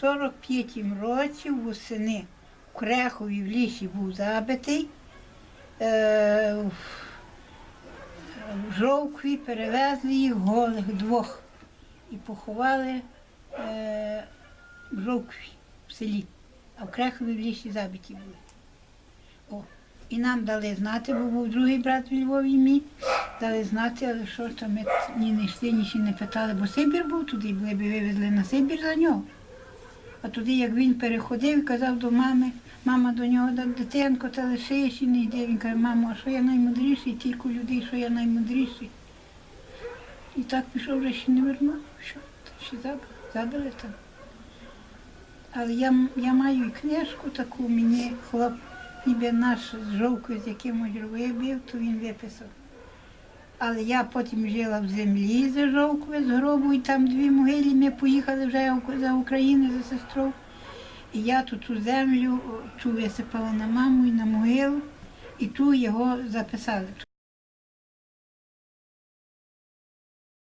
в 45-м році восени в Крехові в лісі був забитий. Е, в- в Жовкві перевезли їх голих двох і поховали е, в Жовкві в селі, а в Крехові в лісі забиті були. О. І нам дали знати, бо був другий брат в Львові мій, дали знати, але що там ми ні не йшли, ні ще не питали, бо Сибір був туди, були б вивезли на Сибір за нього. А туди, як він переходив, казав до мами, мама до нього, «Да, дитинко, та лишиш і не йди. Він каже, мамо, а що я наймудріший, тільки людей, що я наймудріший. І так пішов, вже ще не вернув. Що? Ще забили, забили там. Але я, я маю і книжку таку, мені хлоп, ніби наш з жовкою, з якимось вибив, то він виписав. Але я потім жила в землі за жовкою, з гробу, і там дві могилі, ми поїхали вже за Україну, за сестру. І я тут ту землю ту висипала на маму і на могилу, і ту його записали.